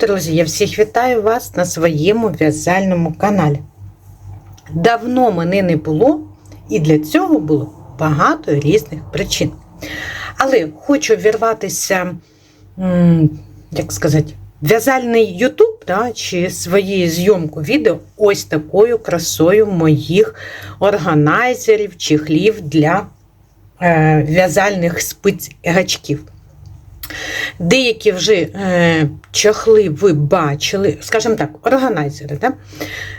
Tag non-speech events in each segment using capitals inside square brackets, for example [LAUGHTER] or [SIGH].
Друзі, я всіх вітаю вас на своєму в'язальному каналі. Давно мене не було, і для цього було багато різних причин. Але хочу вірватися, як сказати, в'язальний Ютуб да, чи своєю зйомку відео ось такою красою моїх органайзерів, чехлів для е, в'язальних спиць гачків. Деякі вже е, чохли ви бачили, скажімо так, органайзери. Да?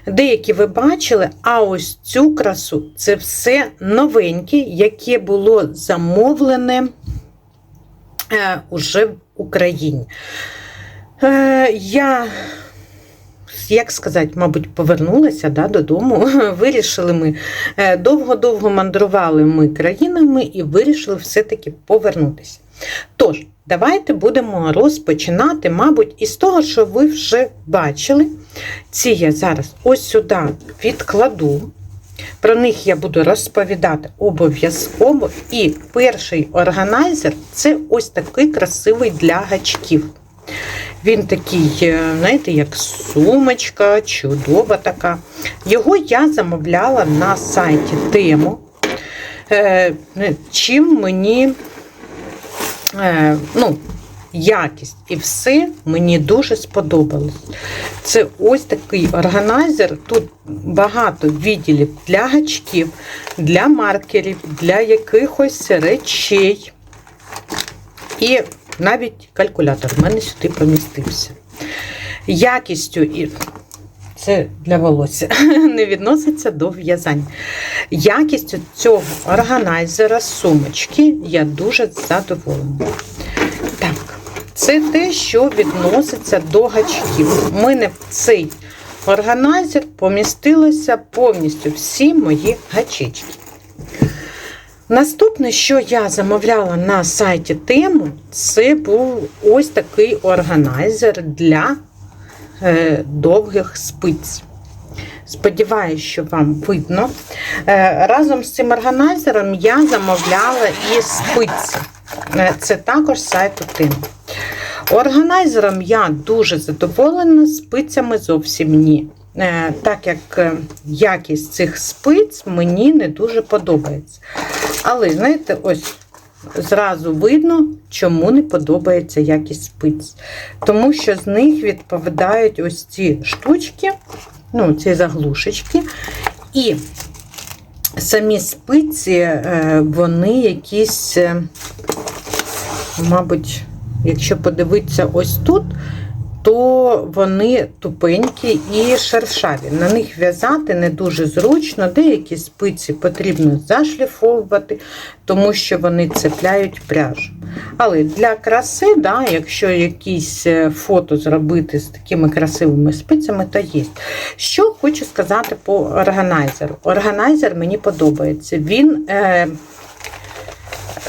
Деякі ви бачили, а ось цю красу це все новеньке, яке було замовлене е, уже в Україні. Е, я, як сказати, мабуть, повернулася да, додому. [LAUGHS] Вирішили ми е, довго-довго мандрували ми країнами і вирішили все-таки повернутися. Тож, давайте будемо розпочинати, мабуть, із того, що ви вже бачили. Ці я зараз ось сюди відкладу. Про них я буду розповідати обов'язково. І перший органайзер це ось такий красивий для гачків. Він такий, е, знаєте, як сумочка, чудова така. Його я замовляла на сайті Тему. Е, Чим мені е, ну, якість і все мені дуже сподобалось. Це ось такий органайзер. Тут багато відділів для гачків, для маркерів, для якихось речей. І навіть калькулятор в мене сюди помістився. Якістю і це для волосся [LAUGHS] не відноситься до в'язання. Якістю цього органайзера сумочки я дуже задоволена. Так, це те, що відноситься до гачків. У мене в цей органайзер помістилося повністю всі мої гачечки. Наступне, що я замовляла на сайті Тему, це був ось такий органайзер для довгих спиць. Сподіваюсь, що вам видно. Е, разом з цим органайзером я замовляла і спиці. Е, це також сайту Тему. Органайзером я дуже задоволена, спицями зовсім ні. Е, так як е, якість цих спиць мені не дуже подобається. Але, знаєте, ось зразу видно, чому не подобається якість спиць. Тому що з них відповідають ось ці штучки, ну, ці заглушечки. І самі спиці, е, вони якісь, мабуть, якщо подивитися ось тут, то вони тупенькі і шершаві. На них в'язати не дуже зручно, деякі спиці потрібно зашліфовувати, тому що вони цепляють пряжу. Але для краси, да, якщо якісь е, фото зробити з такими красивими спицями, то є. Що хочу сказати по органайзеру. Органайзер мені подобається. Він. Е,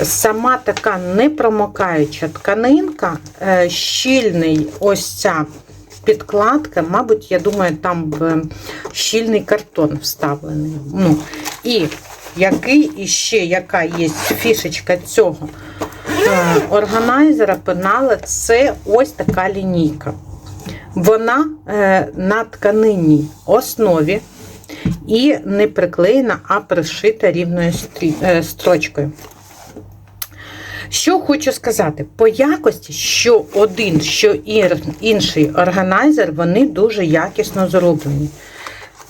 Сама така непромокаюча тканинка, е, щільний ось ця підкладка, мабуть, я думаю, там щільний картон вставлений. Ну, І який іще, яка є фішечка цього е, органайзера пенала, це ось така лінійка. Вона е, на тканинній основі і не приклеєна, а пришита рівною строчкою. Що хочу сказати, по якості, що один, що інший органайзер, вони дуже якісно зроблені.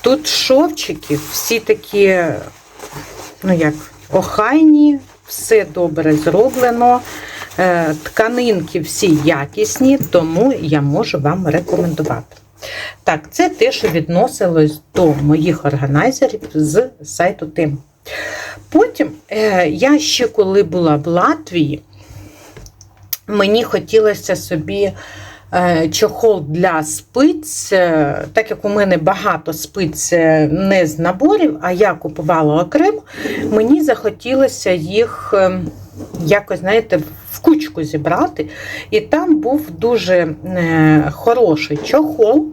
Тут шовчики всі такі, ну як, охайні, все добре зроблено. Е, тканинки всі якісні, тому я можу вам рекомендувати. Так, це те, що відносилось до моїх органайзерів з сайту Тим. Потім е, я ще коли була в Латвії, мені хотілося собі е, чохол для спиць, е, так як у мене багато спиць не з наборів, а я купувала окремо, мені захотілося їх якось, знаєте, в кучку зібрати. І там був дуже хороший чохол.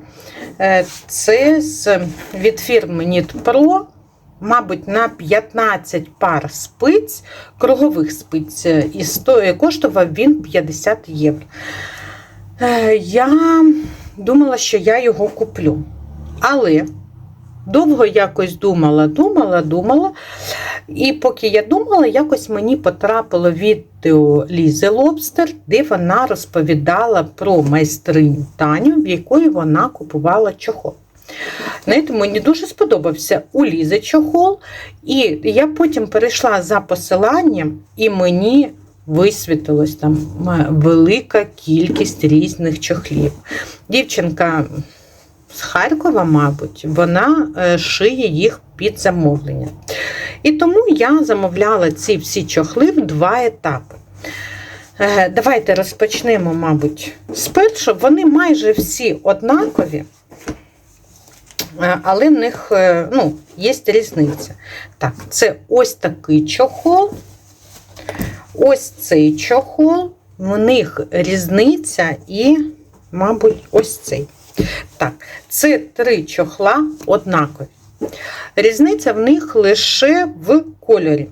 Це від фірми Knit Pro мабуть, на 15 пар спиць, кругових спиць, е, і коштував він 50 євро. Е, я думала, що я його куплю. Але довго якось думала, думала, думала. І поки я думала, якось мені потрапило відео Лізи Лобстер, де вона розповідала про майстриню Таню, в якої вона купувала чохол. Знаєте, мені дуже сподобався у Лізи чохол, і я потім перейшла за посиланням, і мені висвітилось там велика кількість різних чохлів. Дівчинка з Харкова, мабуть, вона е, шиє їх під замовлення. І тому я замовляла ці всі чохли в два етапи. Е, давайте розпочнемо, мабуть, з. Вони майже всі однакові, але в них ну, є різниця. Так, це ось такий чохол. Ось цей чохол, в них різниця і, мабуть, ось цей. Так, це три чохла однакові. Різниця в них лише в кольорі.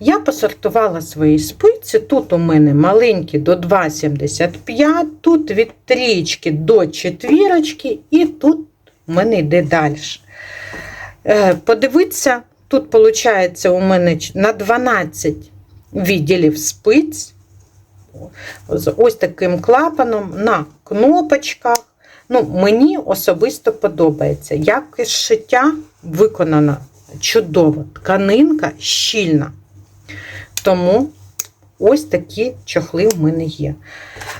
Я посортувала свої спиці. Тут у мене маленькі до 2,75, тут від трічки до четвірочки, і тут у мене йде далі. Е, подивіться, тут, виходить, у мене на 12 відділів спиць. З ось таким клапаном на кнопочках. Ну, Мені особисто подобається. Якість шиття виконана чудово. Тканинка щільна. Тому ось такі чохли в мене є.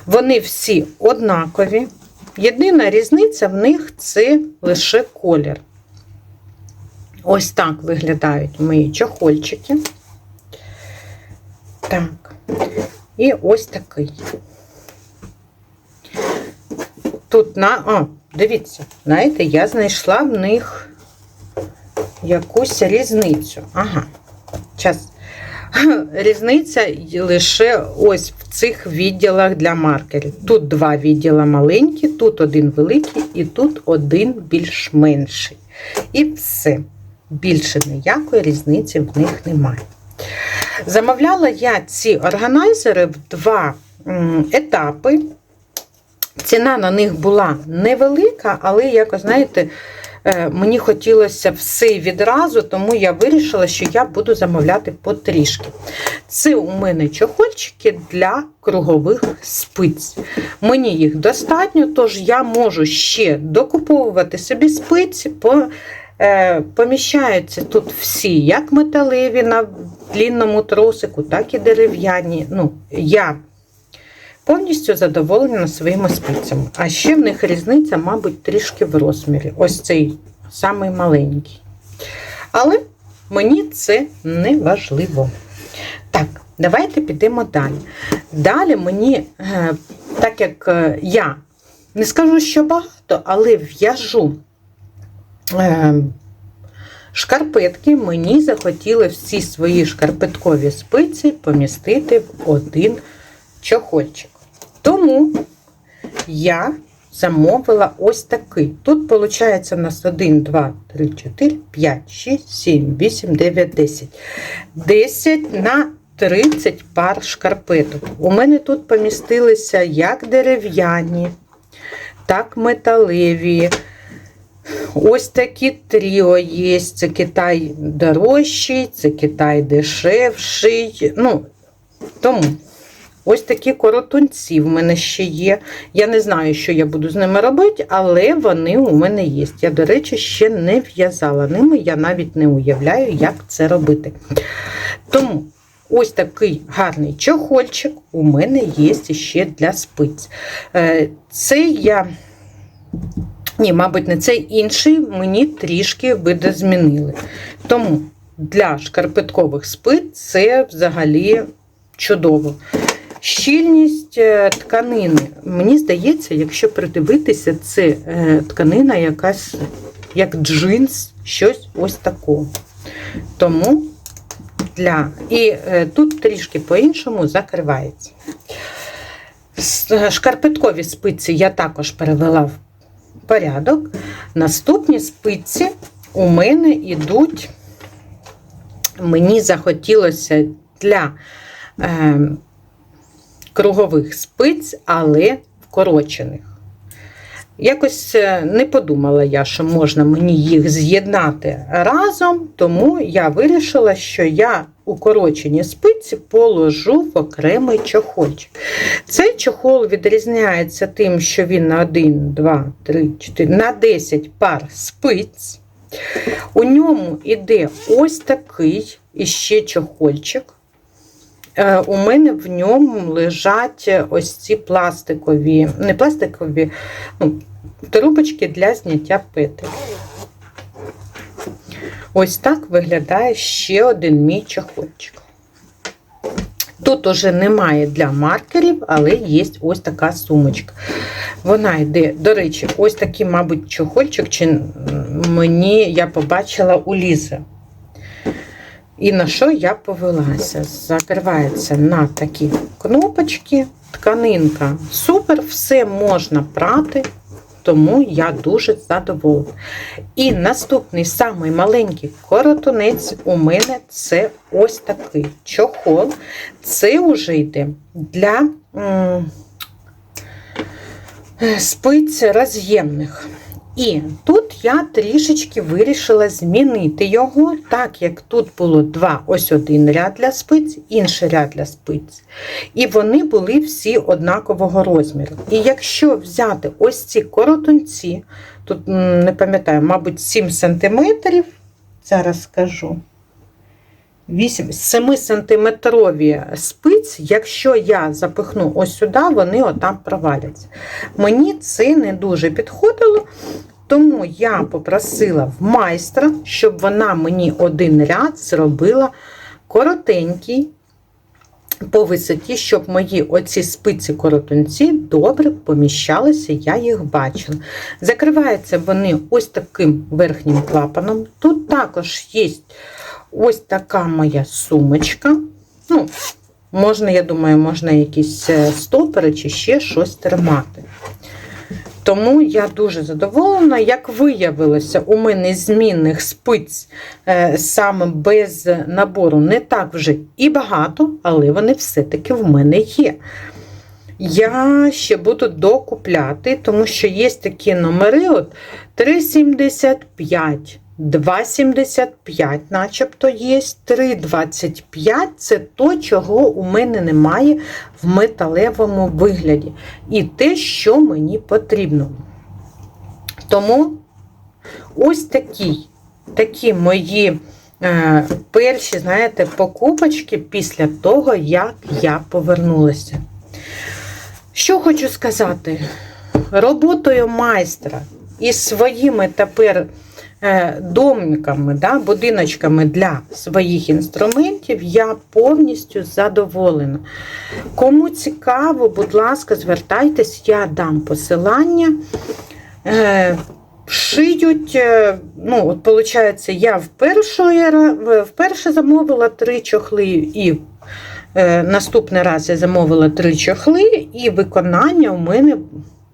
Вони всі однакові. Єдина різниця в них це лише колір. Ось так виглядають мої чохольчики. Так. І ось такий. Тут на. О, дивіться, знаєте, я знайшла в них якусь різницю. Ага. Час. [LAUGHS] Різниця лише ось в цих відділах для маркерів. Тут два відділа маленькі, тут один великий і тут один більш менший. І все. Більше ніякої різниці в них немає. Замовляла я ці органайзери в два етапи. Ціна на них була невелика, але, якось, знаєте, мені хотілося все відразу, тому я вирішила, що я буду замовляти потрішки. Це у мене чохольчики для кругових спиць. Мені їх достатньо, тож я можу ще докуповувати собі спиці. по Е, поміщаються тут всі, як металеві на длінному тросику, так і дерев'яні. Ну, Я повністю задоволена своїми спицями. А ще в них різниця, мабуть, трішки в розмірі. Ось цей самий маленький. Але мені це не важливо. Так, давайте підемо далі. Далі мені, е, так як е, я не скажу, що багато, але в'яжу. Ем, шкарпетки мені захотіли всі свої шкарпеткові спиці помістити в один чохольчик. Тому я замовила ось такий. Тут, виходить, у нас 1, 2, 3, 4, 5, 6, 7, 8, 9, 10. 10 на 30 пар шкарпеток. У мене тут помістилися як дерев'яні, так металеві. Ось такі тріо є. Це Китай дорожчий, це Китай дешевший. Ну, Тому ось такі коротунці в мене ще є. Я не знаю, що я буду з ними робити, але вони у мене є. Я, до речі, ще не в'язала ними, я навіть не уявляю, як це робити. Тому. Ось такий гарний чохольчик у мене є ще для спиць. Е, це я ні, мабуть, не цей інший мені трішки видозмінили. Тому для шкарпеткових спит це взагалі чудово. Щільність е, тканини. Мені здається, якщо придивитися, це е, тканина якась, як джинс, щось ось такого. Тому для. І е, тут трішки по-іншому закривається. Шкарпеткові спиці я також перевела в порядок. Наступні спиці у мене йдуть, мені захотілося для кругових спиць, але вкорочених. Якось е, не подумала я, що можна мені їх з'єднати разом, тому я вирішила, що я укорочені спиці положу в окремий чохольчик. Цей чохол відрізняється тим, що він на 1, 2, 3, 4, на 10 пар спиць. У ньому іде ось такий іще чохольчик. Е, У мене в ньому лежать ось ці пластикові, не пластикові, ну, трубочки для зняття петель. Ось так виглядає ще один мій чохольчик. Тут уже немає для маркерів, але є ось така сумочка. Вона йде, до речі, ось такий, мабуть, чохольчик, чи мені я побачила у Лізи. І на що я повелася? Закривається на такі кнопочки, тканинка. Супер, все можна прати, тому я дуже задоволена. І наступний самий маленький коротунець у мене це ось такий чохол. Це вже йде для м, спиць роз'ємних. І тут я трішечки вирішила змінити його, так як тут було два, ось один ряд для спиць, інший ряд для спиць. І вони були всі однакового розміру. І якщо взяти ось ці коротунці, тут не пам'ятаю, мабуть, 7 см, зараз скажу. 8, 7 сантиметрові спиць, якщо я запихну ось сюди, вони отам проваляться. Мені це не дуже підходило, тому я попросила в майстра, щоб вона мені один ряд зробила коротенький по висоті, щоб мої оці спиці коротунці добре поміщалися, я їх бачила. Закриваються вони ось таким верхнім клапаном. Тут також є ось така моя сумочка. Ну, можна, я думаю, можна якісь е, стопери чи ще щось тримати. Тому я дуже задоволена. Як виявилося, у мене змінних спиць е, саме без набору не так вже і багато, але вони все-таки в мене є. Я ще буду докупляти, тому що є такі номери: от 3,75, 2,75, начебто є, 3,25 це то, чого у мене немає в металевому вигляді. І те, що мені потрібно. Тому ось такі, такі мої е, перші, знаєте, покупочки після того, як я повернулася. Що хочу сказати? Роботою майстра і своїми тепер домиками, да, будиночками для своїх інструментів я повністю задоволена. Кому цікаво, будь ласка, звертайтесь, я дам посилання. Е, Шиють, е, ну, от виходить, я вперше, вперше замовила три чохли і Е, Наступний раз я замовила три чохли, і виконання у мене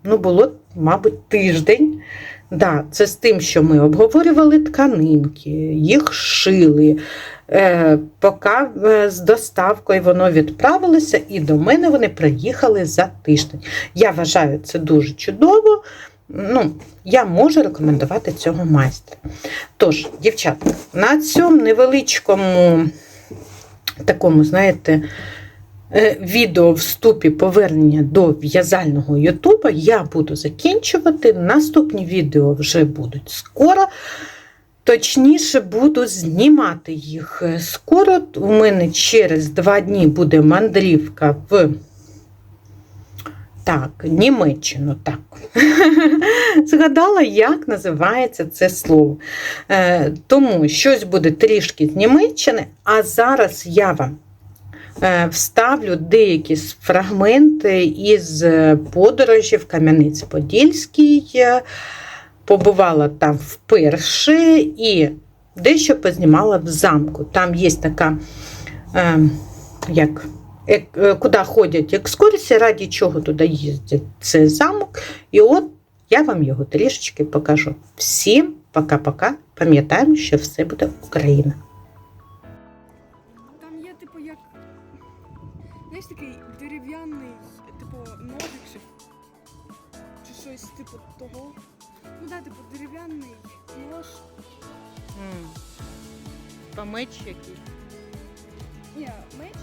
ну, було, мабуть, тиждень. Да, Це з тим, що ми обговорювали тканинки, їх шили. Е, Поки е, з доставкою воно відправилося, і до мене вони приїхали за тиждень. Я вважаю, це дуже чудово. Ну, Я можу рекомендувати цього майстра. Тож, дівчатка, на цьому невеличкому такому, знаєте, відео вступі повернення до в'язального Ютуба я буду закінчувати. Наступні відео вже будуть скоро. Точніше, буду знімати їх е, скоро. У мене через два дні буде мандрівка в так, Німеччину, так. [LAUGHS] Згадала, як називається це слово. Е, Тому щось буде трішки з Німеччини, а зараз я вам е, вставлю деякі фрагменти із подорожі в Кам'янець-Подільський. Е, Побувала там вперше і дещо познімала в замку. Там є така, е, як е, куди ходять екскурсії, раді чого туди їздять. Це замок. І от я вам його трішечки покажу. Всім пока-пока. Пам'ятаємо, що все буде Україна. Є, типу, як. Знаєш, такий дерев'яний, типу, ножик чи, чи щось, типу того. Ну да, типу дерев'яний нож. Меч якийсь. Ні, меч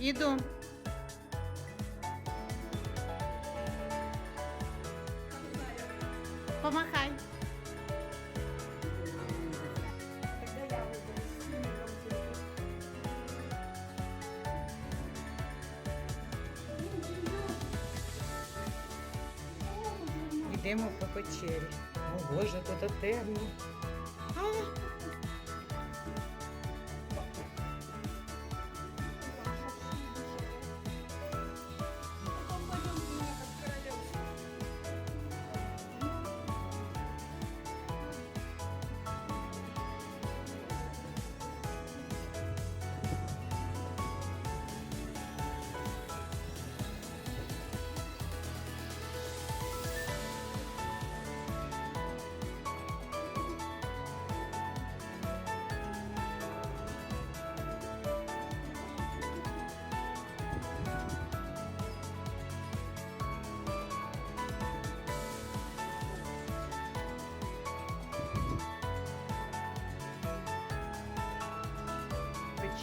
Іду. Помахай. Йдемо по печері. О Боже, тут темно.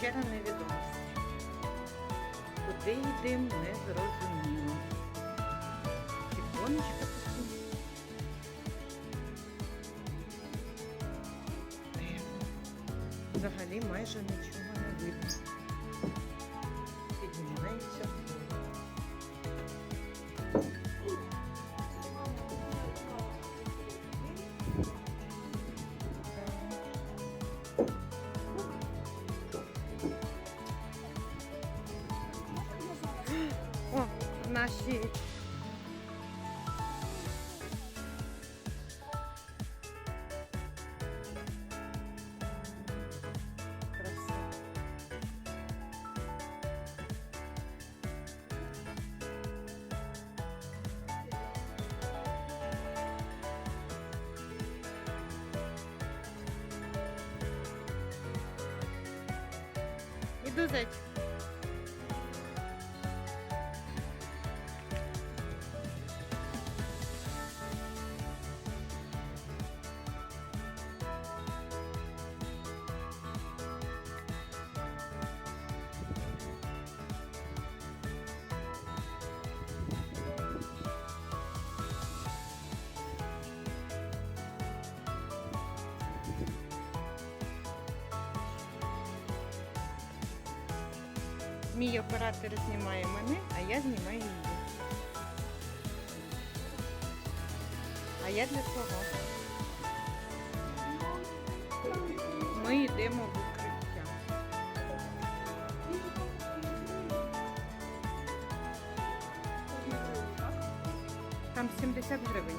Печера невідомості. Куди йдемо, не зрозуміло. Віконечко Tschüss. Мій оператор знімає мене, а я знімаю її. А я для кого? Ми йдемо в укриття. Там 70 гривень.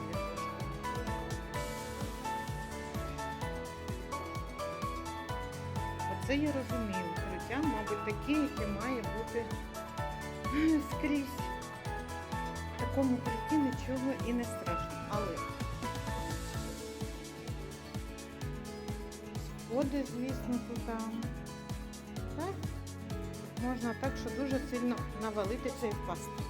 Оце я розумію. Мабуть, таке, яке має бути [CLEARS THROAT] скрізь. В такому прийти нічого і не страшно. Але сходи, звісно, туди. Так? Можна так, що дуже сильно навалитися і впасти.